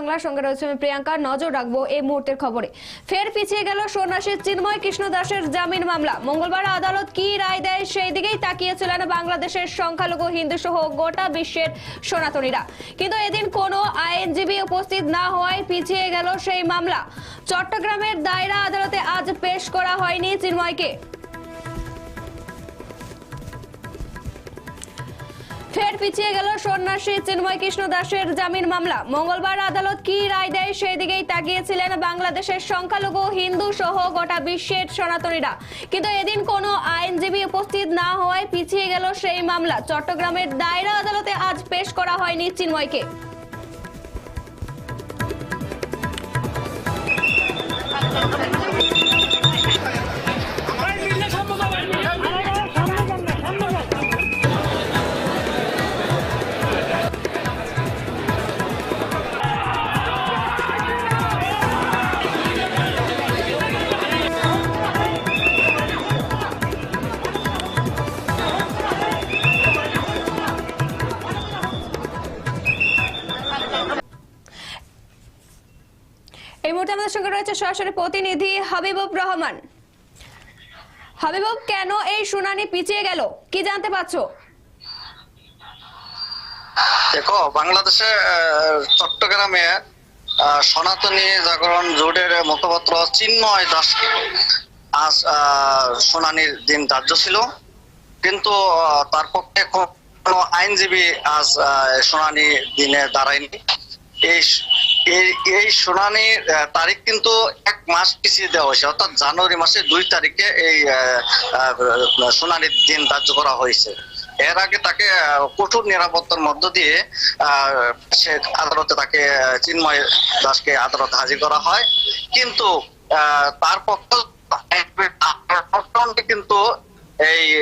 বাংলার সঙ্গে রয়েছে আমি প্রিয়াঙ্কা। নজর রাখব এই মুহূর্তের খবরে। ফের পিছিয়ে গেল সন্ন্যাসী চিন্ময় কৃষ্ণ দাসের জামিন মামলা। মঙ্গলবার আদালত কি রায় দেয় সেই দিকেই তাকিয়েছিলেন বাংলাদেশের সংখ্যালঘু হিন্দু সহ গোটা বিশ্বের সনাতনীরা। কিন্তু এদিন কোনো আইনজীবী উপস্থিত না হওয়ায় পিছিয়ে গেল সেই মামলা। চট্টগ্রামের দায়রা আদালতে আজ পেশ করা হয়নি চিন্ময়কে। ফের পিছিয়ে গেল সন্ন্যাসী চিন্ময় কৃষ্ণ দাসের জামিন মামলা। মঙ্গলবার আদালত কি রায় দেয় সেই দিকেই তাকিয়েছিলেন বাংলাদেশের সংখ্যালঘু, হিন্দু সহ গোটা বিশ্বের সনাতনীরা। কিন্তু এদিন কোনো আইনজীবী উপস্থিত না হওয়ায় পিছিয়ে গেল সেই মামলা। চট্টগ্রামের দায়রা আদালতে আজ পেশ করা হয়নি চিন্ময়কে। এই মুহূর্তে আমাদের সঙ্গে রয়েছে সরাসরি প্রতিনিধি হাবিবুর রহমান। হাবিবুব কেন এই শুনানি পিছিয়ে গেল? কি জানতে পারছ? দেখো, বাংলাদেশে চট্টগ্রামে সনাতনী জাগরণ জোটের মুখপাত্র চিন্ময় দাস আজ শুনানির দিন ধার্য ছিল। কিন্তু তার পক্ষে কোনো আইনজীবী আজ শুনানি দিনে দাঁড়ায়নি। এই এই- শুনানির তারিখ কিন্তু এক মাস পিছিয়ে দেওয়া হয়েছে। অর্থাৎ জানুয়ারি মাসের দুই তারিখে এই শুনানির দিন ধার্য করা হয়েছে। এর আগে তাকে কঠোর নিরাপত্তার মধ্য দিয়ে সে আদালতে তাকে চিন্ময় দাসকে আদালতে হাজির করা হয়। কিন্তু তার পক্ষ কিন্তু এই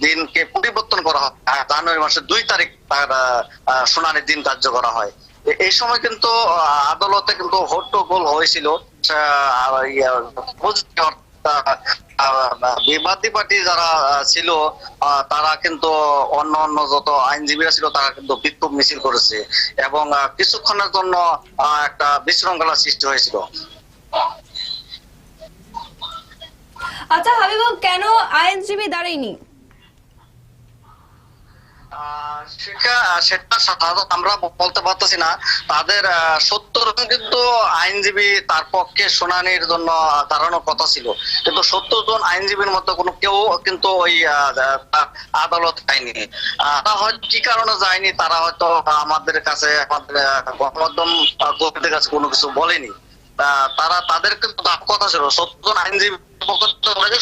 দিনকে পরিবর্তন করা হয়। জানুয়ারি মাসের দুই তারিখ তার শুনানির দিন ধার্য করা হয়। এই সময় কিন্তু আদালতে কিন্তু হট্টগোল হয়েছিল। আহ, বিবাদী পার্টি যারা ছিল তারা কিন্তু অন্য অন্য যত আইনজীবীরা ছিল তারা কিন্তু বিক্ষোভ মিছিল করেছে এবং কিছুক্ষণের জন্য একটা বিশৃঙ্খলা সৃষ্টি হয়েছিল। আচ্ছা হাবিবুব কেন আইনজীবী দাঁড়ায়নি? সেটা সাধারণত আমরা বলতে পারতেছি না। তাদের সত্তর জন কিন্তু আইনজীবী তার পক্ষে শুনানির জন্য দাঁড়ানোর কথা ছিল। কিন্তু সত্তর জন আইনজীবীর কোনো কেউ কিন্তু ওই আদালত যায়নি তারা কি কারণে যায়নি, তারা হয়তো আমাদের কাছে, আমাদের গণমাধ্যম কর্মীদের কাছে কোনো কিছু বলেনি। তারা, তাদের কিন্তু কথা ছিল, সত্তর জন আইনজীবী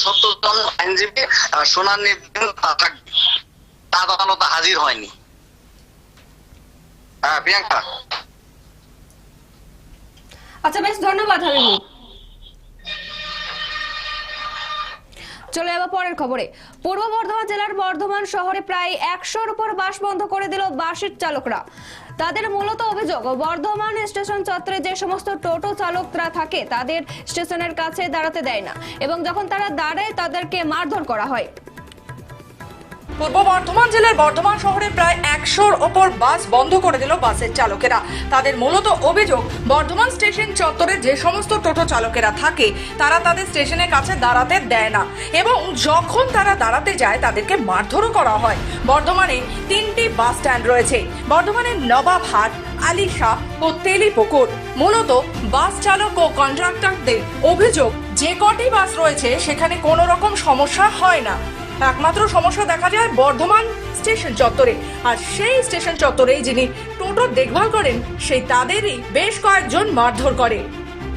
সত্তর জন আইনজীবী দিন থাকবে আদালতে হাজির হয়নি। হ্যাঁ প্রিয়াঙ্কা। আচ্ছা বেশ ধন্যবাদ চলে যাব পরের খবরে। পূর্ব বর্ধমান জেলার বর্ধমান শহরে প্রায় একশোর উপর বাস বন্ধ করে দিল বাসের চালকরা। তাদের মূলত অভিযোগ বর্ধমান স্টেশন চত্বরে যে সমস্ত টোটো চালকরা থাকে তাদের স্টেশনের কাছে দাঁড়াতে দেয় না এবং যখন তারা দাঁড়ায় তাদেরকে মারধর করা হয়। পূর্ব বর্ধমান জেলার বর্ধমান শহরে প্রায় একশোর ওপর বাস বন্ধ করে দিল বাসের চালকেরা। তাদের মূলত অভিযোগ, বর্ধমান স্টেশন চত্বরে যে সমস্ত টোটো চালকেরা থাকে, তারা তাদের স্টেশনের কাছে দাঁড়াতে দেয় না এবং যখন তারা দাঁড়াতে যায়, তাদেরকে মারধরও করা হয়। বর্ধমানে তিনটি বাস স্ট্যান্ড রয়েছে। বর্ধমানের নবাবহাট আলিশা ও তেলিপুকুর মূলত বাস চালক ও কন্ট্রাক্টরদের অভিযোগ, যে কটি বাস রয়েছে, সেখানে কোনো রকম সমস্যা হয় না। একমাত্র সমস্যা দেখা যায় বর্ধমান স্টেশন চত্বরে। আর সেই স্টেশন চত্বরে যিনি টোটো দেখভাল করেন, সেই তাদেরই বেশ কয়েকজন মারধর করে।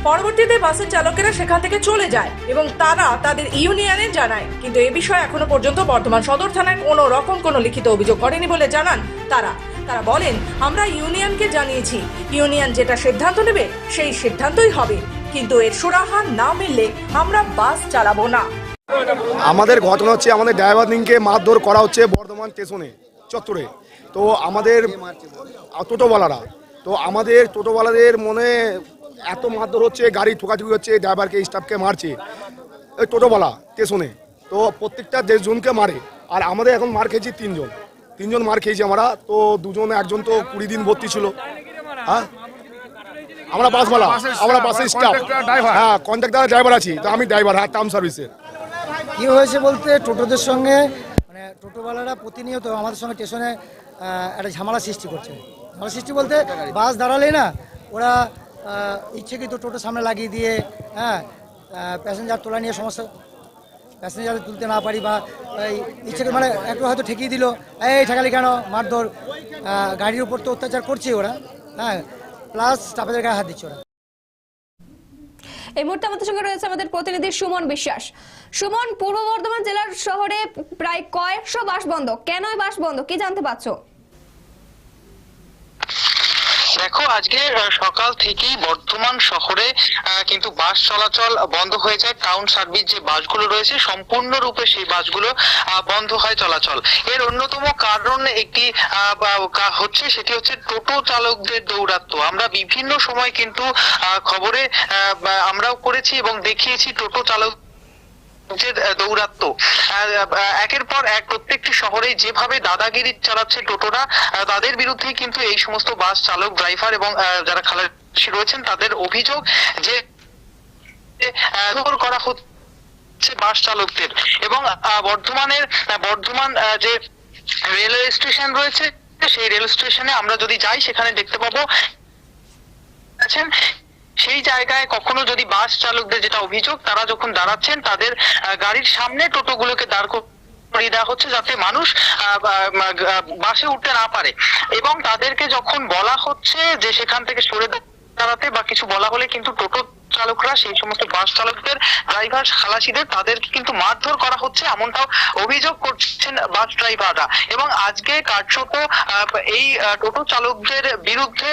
পরবর্তীতে বাসের চালকেরা সেখান থেকে চলে যায় এবং তারা তাদের ইউনিয়নে জানায়। কিন্তু এ বিষয়ে এখনও পর্যন্ত বর্ধমান সদর থানায় কোনো রকম কোনো লিখিত অভিযোগ করেনি বলে জানান তারা। তারা বলেন, আমরা ইউনিয়নকে জানিয়েছি। ইউনিয়ন যেটা সিদ্ধান্ত নেবে, সেই সিদ্ধান্তই হবে। কিন্তু এর সুরাহা না মিললে আমরা বাস চালাবো না। আমাদের ঘটনা হচ্ছে আমাদের ড্রাইভার দিনকে মারধর করা হচ্ছে বর্ধমান স্টেশনে চত্বরে। তো আমাদের টোটোওয়ালারা তো আমাদের টোটোওয়ালাদের মনে এত মারধর হচ্ছে গাড়ি ঠোকাঠুকি হচ্ছে ড্রাইভারকে স্টাফকে মারছে ওই টোটোওয়ালা স্টেশনে। তো প্রত্যেকটা দেশজনকে মারে আর আমাদের এখন মার খেয়েছি তিনজন। তিনজন মার খেয়েছি আমরা তো দুজন একজন তো কুড়ি দিন ভর্তি ছিল। হ্যাঁ? আমরা বাসওয়ালা আমরা বাসের স্টাফ। হ্যাঁ কন্ট্রাক্টর ড্রাইভার আছি তো আমি ড্রাইভার হ্যাঁ টার্ম সার্ভিসের কি হয়েছে বলতে টোটোদের সঙ্গে মানে টোটোওয়ালারা প্রতিনিয়ত আমাদের সঙ্গে স্টেশনে একটা ঝামেলা সৃষ্টি করছে। ঝামেলা সৃষ্টি বলতে বাস দাঁড়ালেই না, ওরা ইচ্ছাকৃত টোটো সামনে লাগিয়ে দিয়ে হ্যাঁ প্যাসেঞ্জার তোলা নিয়ে সমস্যা প্যাসেঞ্জার তুলতে না পারি বা এই ইচ্ছাকৃত মানে একটু হয়তো ঠেকিয়ে দিল, এই ঠেকালি কেন, মারধর গাড়ির উপর তো অত্যাচার করছে ওরা হ্যাঁ প্লাস স্টাফেদের গায়ে হাত দিচ্ছে ওরা। এই মুহূর্তে আমাদের সঙ্গে রয়েছে আমাদের প্রতিনিধি সুমন বিশ্বাস। সুমন, পূর্ব বর্ধমান জেলার শহরে প্রায় কয়েকশো বাস বন্ধ কেন বাস বন্ধ কি জানতে পারছ? দেখো, আজকে সকাল থেকেই বর্ধমান শহরে কিন্তু বাস চলাচল বন্ধ হয়ে যায়। টাউন সার্ভিস যে বাসগুলো রয়েছে, সম্পূর্ণরূপে সেই বাসগুলো বন্ধ হয় চলাচল। এর অন্যতম কারণ একটি হচ্ছে, সেটি হচ্ছে টোটো চালকদের দৌরাত্ম। আমরা বিভিন্ন সময় কিন্তু খবরে আমরাও করেছি এবং দেখিয়েছি টোটো চালক যে দৌরাত্ম। আহ, আহ, একের পর এক প্রত্যেকটি শহরে যেভাবে দাদাগিরি চালাচ্ছে টোটোরা তাদের বিরুদ্ধে কিন্তু এই সমস্ত বাস চালক ড্রাইভার এবং যারা খালাসি রয়েছেন তাদের অভিযোগ যে করা হচ্ছে বাস চালকদের। এবং বর্ধমানের বর্ধমান যে রেলওয়ে স্টেশন রয়েছে সেই রেল স্টেশনে আমরা যদি যাই সেখানে দেখতে পাবো আছেন সেই জায়গায় কখনো যদি বাস চালকদের যেটা অভিযোগ, তারা যখন দাঁড়াচ্ছেন, তাদের গাড়ির সামনে টোটোগুলোকে দাঁড় করিয়ে দেওয়া হচ্ছে যাতে মানুষ বাসে উঠতে না পারে। এবং তাদেরকে যখন বলা হচ্ছে যে সেখান থেকে সরে দাঁড়াতে বা কিছু বলা হলে কিন্তু টোটো চালকরা, সেই সমস্ত বাস চালকদের, ড্রাইভার, খালাসিদের, তাদেরকে কিন্তু মারধর করা হচ্ছে, এমনটাও অভিযোগ করছেন বাস ড্রাইভাররা। এবং আজকে কার্যত এই টোটো চালকদের বিরুদ্ধে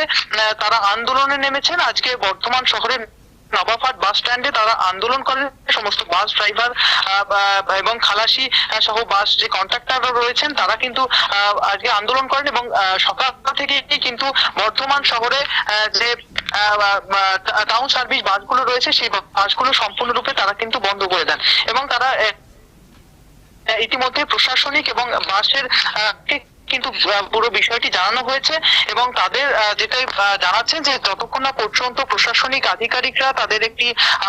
তারা আন্দোলনে নেমেছেন। আজকে বর্ধমান শহরের নবাবহাট বাস স্ট্যান্ডে তারা আন্দোলন করেন সমস্ত বাস ড্রাইভার এবং খালাসি সহ বাস যে কন্ট্রাক্টররা রয়েছেন, তারা কিন্তু আজকে আন্দোলন করেন এবং সকাল থেকে কিন্তু বর্ধমান শহরে যে টাউন সার্ভিস বাসগুলো রয়েছে, সেই বাসগুলো সম্পূর্ণরূপে তারা কিন্তু বন্ধ করে দেন। এবং তারা ইতিমধ্যে প্রশাসনিক এবং বাসের কিন্তু পুরো বিষয়টি জানানো হয়েছে এবং তাদের আহ, যেটা আহ, জানাচ্ছেন যে যতক্ষণ না পর্যন্ত প্রশাসনিক আধিকারিকরা তাদের একটি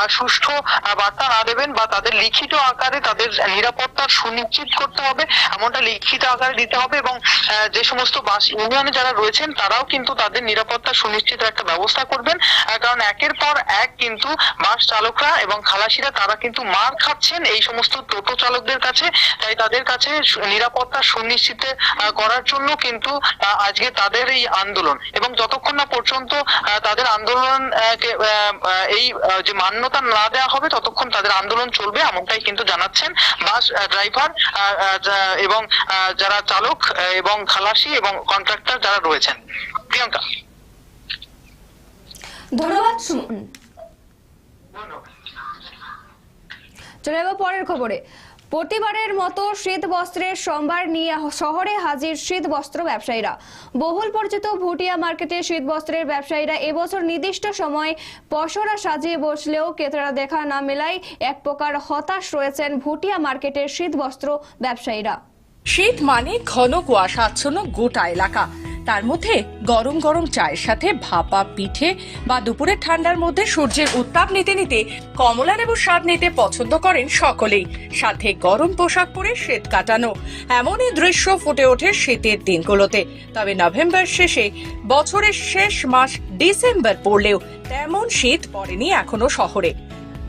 সুষ্ঠু বার্তা না দেবেন বা তাদের লিখিত আকারে তাদের নিরাপত্তা সুনিশ্চিত করতে হবে এমনটা লিখিত আকারে দিতে হবে এবং যে সমস্ত বাস ইউনিয়নে যারা রয়েছেন তারাও কিন্তু তাদের নিরাপত্তা সুনিশ্চিত একটা ব্যবস্থা করবেন কারণ একের পর এক কিন্তু বাস চালকরা এবং খালাসিরা তারা কিন্তু মার খাচ্ছেন এই সমস্ত টোটো চালকদের কাছে তাই তাদের কাছে নিরাপত্তা সুনিশ্চিত করার জন্য কিন্তু আজকে তাদের এই আন্দোলন। এবং যতক্ষণ না পর্যন্ত তাদের আন্দোলন এই যে মান্যতা না দেওয়া হবে ততক্ষণ তাদের আন্দোলন চলবে এমনটাই কিন্তু জানাচ্ছেন বাস ড্রাইভার এবং যারা চালক এবং খালাসি এবং কন্ট্রাক্টর যারা রয়েছেন। প্রিয়াঙ্কা। ধন্যবাদ সুমন। চলে যাব পরের খবরে। প্রতিবারের মতো শীত বস্ত্রের সম্ভার নিয়ে শহরে হাজির শীত বস্ত্র ব্যবসায়ীরা। বহুল পরিচিত ভুটিয়া মার্কেটে শীত বস্ত্রের ব্যবসায়ীরা এবছর নির্দিষ্ট সময় পসরা সাজিয়ে বসলেও ক্রেতারা দেখা না মেলায় এক প্রকার হতাশ রয়েছেন ভুটিয়া মার্কেটের শীত বস্ত্র ব্যবসায়ীরা। শীত মানে ঘন কুয়াশাচ্ছন্ন গোটা এলাকা। তার মধ্যে গরম গরম চায়ের সাথে ভাপা পিঠে বা দুপুরের ঠান্ডার মধ্যে সূর্যের উত্তাপ নিতে নিতে কমলা লেবুর স্বাদ নিতে পছন্দ করেন সকলেই। সাথে গরম পোশাক পরে শীত কাটানো, এমনই দৃশ্য ফুটে ওঠে শীতের দিনগুলোতে। তবে নভেম্বর শেষে বছরের শেষ মাস ডিসেম্বর পড়লেও তেমন শীত পড়েনি এখনও শহরে।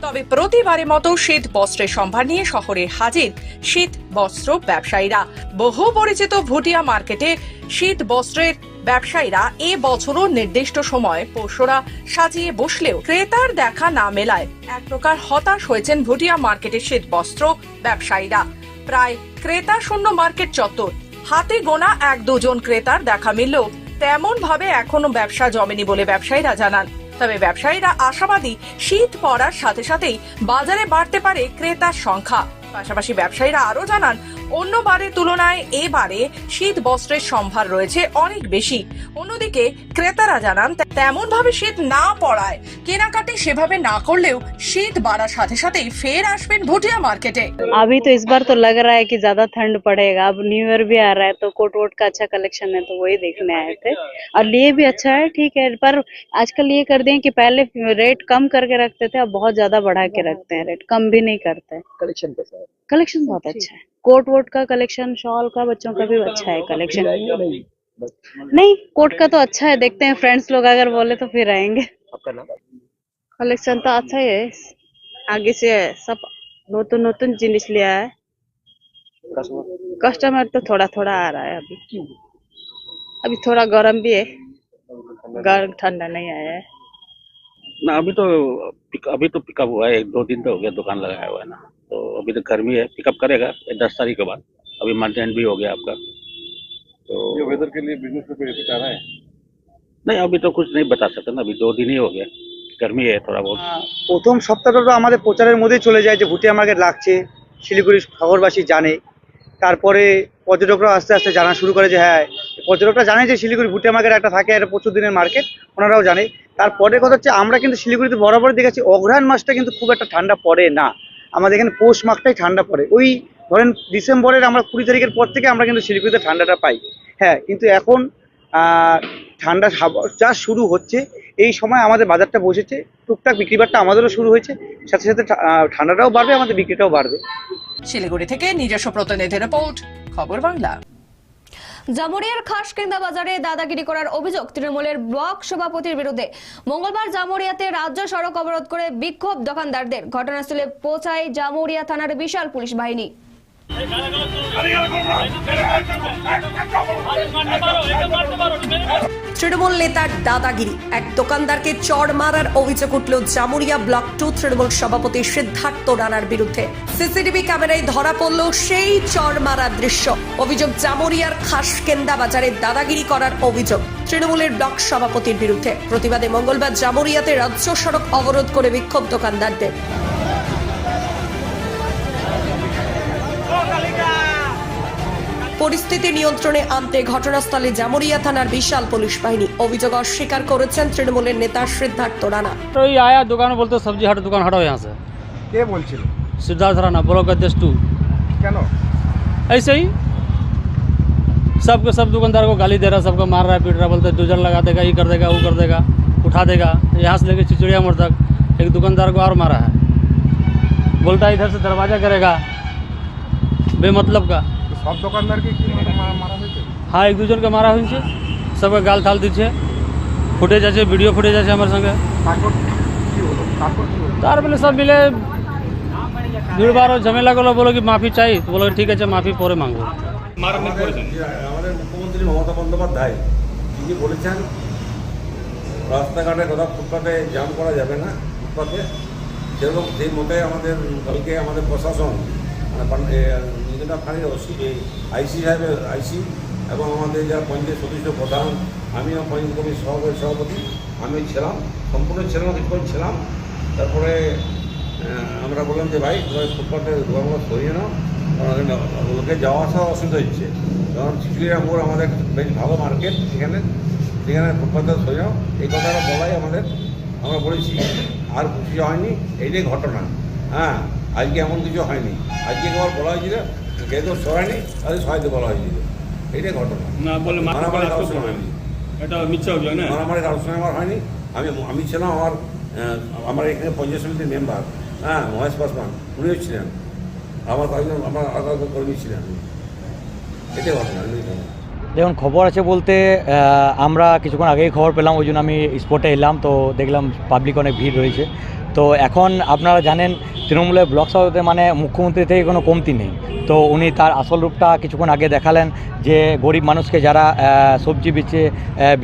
তবে প্রতিবারের মতো শীত বস্ত্রের সম্ভার নিয়ে শহরে হাজির শীত বস্ত্র ব্যবসায়ীরা। বহু পরিচিত ভুটিয়া মার্কেটে শীত বস্ত্রের ব্যবসায়ীরা এ বছরও নির্দিষ্ট সময় পশুরা সাজিয়ে বসলেও ক্রেতার দেখা না মেলায় এক প্রকার হতাশ হয়েছেন ভুটিয়া মার্কেটের শীত বস্ত্র ব্যবসায়ীরা। প্রায় ক্রেতা শূন্য মার্কেট চত্বর, হাতে গোনা এক দুজন ক্রেতার দেখা মিললেও তেমন ভাবে এখনও ব্যবসা জমেনি বলে ব্যবসায়ীরা জানান। তবে ব্যবসায়ীরা আশাবাদী শীত পড়ার সাথে সাথেই বাজারে বাড়তে পারে ক্রেতার সংখ্যা। পাশাপাশি ব্যবসায়ীরা আরও জানান অন্য বারের তুলনায় এবারে শীত বস্ত্রের সম্ভার রয়েছে অনেক বেশি অন্যদিকে ক্রেতারা জানান তেমন ভাবে শীত না পড়ায় কেনাকাটি সেভাবে না করলেও শীত বাড়ার সাথে সাথেই ফের আসবেন ভুটিয়া মার্কেটে अभी तो इस बार तो लग रहा है कि ज्यादा ठंड पड़ेगा अब न्यू ईयर भी आ रहा है तो कोट वोट का अच्छा कलेक्शन है तो वही देखने आए थे और लिए भी अच्छा है ठीक है पर आजकल ये कर दिए कि पहले रेट कम करके रखते थे अब बहुत ज्यादा बढ़ा के रखते हैं रेट कम भी नहीं करते कलेक्शन कैसा है कलेक्शन बहुत अच्छा है कोट वोट का कलेक्शन शॉल का बच्चों का भी अच्छा है कलेक्शन। नहीं कोट का तो अच्छा है देखते हैं फ्रेंड्स लोग अगर बोले तो फिर आएँगे। कलेक्शन तो अच्छा ही है आगे से सब नतून नतून जिनिस लिया है। कस्टमर? कस्टमर तो थोड़ा थोड़ा आ रहा है अभी। अभी थोड़ा गर्म भी है। गर्म ठंडा नहीं आया है। ना अभी तो अभी तो पिकअप हुआ है एक दो दिन तो हो गया दुकान लगाया हुआ है ना। तो अभी तो गर्मी है पिकअप करेगा ये दस तारीख के बाद अभी मंथ एंड भी हो गया आपका तो ये वेदर के लिए बिजनेस पे बेनिफिट आ रहा है नहीं अभी तो कुछ नहीं बता सकते ना अभी दो दिन ही हो गया गर्मी है थोड़ा बहुत প্রথম সপ্তাহটা তো আমাদের প্রচারের মধ্যেই চলে যায় যে ভুটিয়া মার্কেট লাগছে শিলিগুড়ি শহরবাসী জানে তারপরে পর্যটকরা আস্তে আস্তে জানা শুরু করে যে হ্যাঁ পর্যটকরা জানে যে শিলিগুড়ি ভুটিয়া মার্কেট একটা থাকে একটা প্রচুর দিনের মার্কেট ওনারাও জানে তারপরে কথা হচ্ছে আমরা কিন্তু শিলিগুড়িতে বরাবর দেখেছি অঘ্রায়ণ মাসটা কিন্তু খুব একটা ঠান্ডা পড়ে না আমাদের এখানে পৌষ মাঘটাই ঠান্ডা পড়ে। ওই ধরেন ডিসেম্বরের আমরা কুড়ি তারিখের পর থেকে আমরা কিন্তু শিলিগুড়িতে ঠান্ডাটা পাই। হ্যাঁ কিন্তু এখন ঠান্ডা চাষ শুরু হচ্ছে, এই সময় আমাদের বাজারটা বসেছে, টুকটাক বিক্রিবারটা আমাদেরও শুরু হয়েছে, সাথে সাথে ঠান্ডাটাও বাড়বে, আমাদের বিক্রিটাও বাড়বে। শিলিগুড়ি থেকে নিজস্ব প্রতিনিধি রিপোর্ট, খবর বাংলা। জামুরিয়ার খাস কেন্দা বাজারে দাদাগিরি করার অভিযোগ তৃণমূলের ব্লক সভাপতির বিরুদ্ধে। মঙ্গলবার জামুরিয়াতে রাজ্য সড়ক অবরোধ করে বিক্ষোভ দোকানদারদের। ঘটনাস্থলে পৌঁছায় জামুরিয়া থানার বিশাল পুলিশ বাহিনী। তৃণমূল নেতার দাদাগিরি। এক দোকানদারকে চড় মারার অভিযোগ উঠল জামুরিয়া ব্লক টু তৃণমূল সভাপতি সিদ্ধার্থ রানার বিরুদ্ধে। সিসিটিভি ক্যামেরায় ধরা পড়ল সেই চড় মারার দৃশ্য। অভিযোগ জামুরিয়ার খাসকেন্দা বাজারে দাদাগিরি করার অভিযোগ তৃণমূলের ব্লক সভাপতির বিরুদ্ধে। প্রতিবাদে মঙ্গলবার জামুরিয়াতে রাজ্য সড়ক অবরোধ করে বিক্ষোভ দোকানদারদের। পরিস্থিতি নিয়ন্ত্রণে আনতে ঘটনাস্থলে জামুরিয়া থানার বিশাল পুলিশ বাহিনী অভিযোগ অস্বীকার করেছেন তৃণমূলের নেতা সিদ্ধার্থ রানা तो ये आया दुकान बोलते सब्जी हट दुकान हटाओ यहाँ से কে বলছিল सिद्धार्थ राणा ब्लॉक अध्यक्ष टू কেন ऐसे ही सबके सब दुकानदार को गाली दे रहा सबको मार रहा है पीट रहा बोलते डोजर लगा देगा ये कर देगा वो कर देगा उठा देगा यहाँ से लेके चिचड़िया मोड़ तक एक दुकानदार को और मारा है बोलता है इधर से दरवाजा करेगा बेमतलब का সব দোকানদারকে কি মানে মারা হয়েছে? হ্যাঁ এক দুজনকে মারা হয়েছে। সবাই গাল থাল দিচ্ছে। ফুটেজ আছে ভিডিও ফুটেজ আছে আমার সঙ্গে। তার বলে সব মিলে ভিড়বার ঝামেলা গুলো বলো কি মাফি চাই? বলো ঠিক আছে মাফি পরে মাগবো আমাদের মুখ্যমন্ত্রী মমতা বন্দ্যোপাধ্যায় তিনি বলেছেন রাস্তাঘাটে কোথাও ফুটপাতে জাম করা যাবে না ফুটপাতে। সেরকম সেই মতে আমাদের কালকে আমাদের প্রশাসন মানে এ, ফাঁড়ির ওসি আইসি সাহেবের আইসি এবং আমাদের যারা পঞ্চায়েত সদস্য প্রধান আমিও পঞ্চায়েত কমিটির সভাপতি সভাপতি আমি ছিলাম সম্পূর্ণ ছিলাম কিছুক্ষণ ছিলাম। তারপরে আমরা বললাম যে ভাই তোমরা ফুটপাতে দোকানগুলো সরিয়ে নাও লোকে যাওয়া আসা অসুবিধা হচ্ছে। কারণ চিচুড়িয়া মোড় আমাদের বেশ ভালো মার্কেট সেখানে সেখানে ফুটপাতে সরিয়ে নাও। এই কথাটা বলাই আমাদের আমরা বলেছি আর কিছু হয়নি এইটাই ঘটনা। হ্যাঁ আজকে এমন কিছু হয়নি। আজকে একবার বলা হয়েছিল কে তো সরায়নি তাদের সহায়তা বলা হয়েছিল এইটাই ঘটনা। না বলে মারামারি কারোর হয়নি। এটা মিথ্যা অভিযোগ না? মারামারি কারোর আমার হয়নি। আমি আমি ছিলাম আমার আমার এখানে পঞ্চায়েত সমিতির মেম্বার। হ্যাঁ মহেশ পাসওয়ান উনিও ছিলেন। আমার কয়েকজন আমার কয়েকজন কর্মী ছিলেন। এটাই ঘটনা এটাই দেখুন খবর আছে বলতে আমরা কিছুক্ষণ আগেই খবর পেলাম ওই জন্য আমি স্পটে এলাম তো দেখলাম পাবলিক অনেক ভিড় রয়েছে। তো এখন আপনারা জানেন তৃণমূলের ব্লক সভাপতি মানে মুখ্যমন্ত্রী থেকে কোনো কমতি নেই। তো উনি তার আসল রূপটা কিছুক্ষণ আগে দেখালেন যে গরিব মানুষকে যারা সবজি বেচে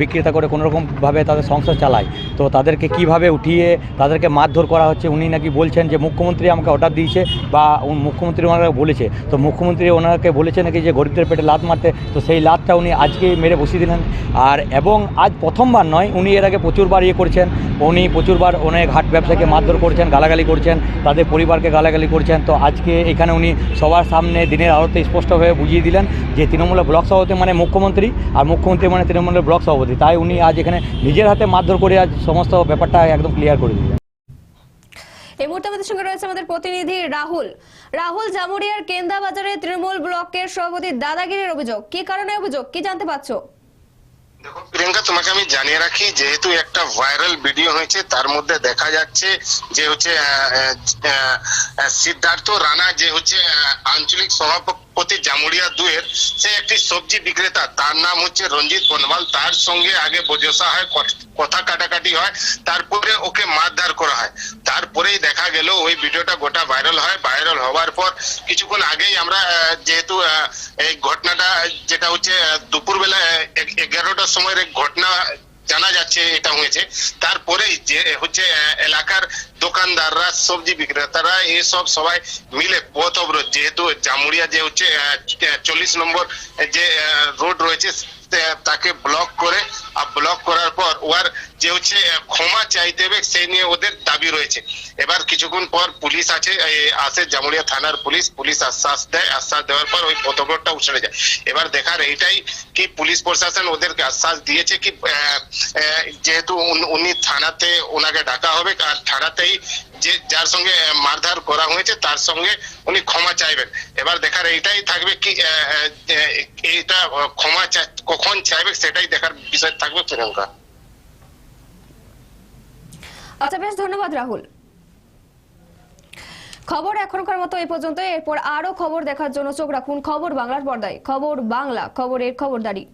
বিক্রেতা করে কোনোরকমভাবে তাদের সংসার চালায়। তো তাদেরকে কীভাবে উঠিয়ে তাদেরকে মারধর করা হচ্ছে, উনি নাকি বলছেন যে মুখ্যমন্ত্রী আমাকে অর্ডার দিয়েছে বা মুখ্যমন্ত্রী ওনারা বলেছে। তো মুখ্যমন্ত্রী ওনাকে বলেছে নাকি যে গরিবদের পেটে লাত মারতে। তো সেই লাতটা উনি আজকে মেরে বসিয়ে দিলেন। আর এবং আজ প্রথমবার নয়, উনি এর আগে প্রচুরবার ইয়ে করেছেন। উনি প্রচুরবার অনেক হাট ব্যবসাকে মার মারধর করছেন, গালাগালি করছেন, তাদের পরিবারকে গালাগালি করছেন। তো আজকে এখানে উনি সবার সামনে দিনের আলোতে স্পষ্টভাবে বুঝিয়ে দিলেন যে তৃণমূলের ব্লক সভাপতি মানে মুখ্যমন্ত্রী আর মুখ্যমন্ত্রী মানে তৃণমূলের ব্লক সভাপতি। তাই উনি আজ এখানে নিজের হাতে মারধর করে আজ সমস্ত ব্যাপারটা একদম ক্লিয়ার করে দিলেন। এই মুহূর্তে আমাদের সঙ্গে রয়েছে আমাদের প্রতিনিধি রাহুল। রাহুল, জামুরিয়ার কেন্দা বাজারে তৃণমূল ব্লকের সভাপতি দাদাগিরির অভিযোগ। কি কারণে অভিযোগ? কি জানতে পারছ? দেখো, প্রিয়াঙ্কা, তোমাকে আমি জানিয়ে রাখি, যেহেতু একটা ভাইরাল ভিডিও হয়েছে, তার মধ্যে দেখা যাচ্ছে যে হচ্ছে সিদ্ধার্থ রানা যে হচ্ছে আঞ্চলিক সভাপতি জামুরিয়া দুয়ের সে একটি সবজি বিক্রেতা। তার নাম হচ্ছে রঞ্জিত বনমাল তার সঙ্গে আগে বজসা হয় কথা কাটাকাটি হয়, তারপরে ওকে মারধর করা হয়। তারপরেই দেখা গেল, ওই ভিডিওটা গোটা ভাইরাল হয়। ভাইরাল হওয়ার পর কিছুক্ষণ আগেই আমরা যেহেতু এই ঘটনাটা, যেটা হচ্ছে দুপুরবেলা এগারোটার সময়ের ঘটনা জানা যাচ্ছে এটা হয়েছে। তারপরেই যে হচ্ছে এলাকার দোকানদাররা, সবজি বিক্রেতারা, এসব সবাই মিলে পথ অবরোধ। যেহেতু জামুড়িয়া যে হচ্ছে চল্লিশ নম্বর যে রোড রয়েছে তাকে ব্লক করে ব্লক করার পর ওর যে হচ্ছে ক্ষমা চাইতে হবে, সেই নিয়ে ওদের দাবি রয়েছে। এবার কিছুক্ষণ পর পুলিশ আছে আসে জামুরিয়া থানার পুলিশ পুলিশ আশ্বাস দেয়। আশ্বাস দেওয়ার পর ওই পথবরোধটা উছড়ে যায়। এবার দেখার এইটাই কি পুলিশ প্রশাসন ওদেরকে আশ্বাস দিয়েছে কি যেহেতু উনি থানাতে ওনাকে ডাকা হবে, আর থানাতেই যে, যার সঙ্গে মারধার করা হয়েছে, তার সঙ্গে উনি ক্ষমা চাইবেন। এবার দেখার এইটাই থাকবে কি এইটা ক্ষমা কখন চাইবে, সেটাই দেখার বিষয় থাকবে প্রিয়াঙ্কা আচ্ছা বেশ, ধন্যবাদ, রাহুল। খবর এখনকার মতো এ পর্যন্ত এরপর আরও খবর দেখার জন্য চোখ রাখুন খবর বাংলার পর্দায়। খবর বাংলা, খবরের খবরদারি।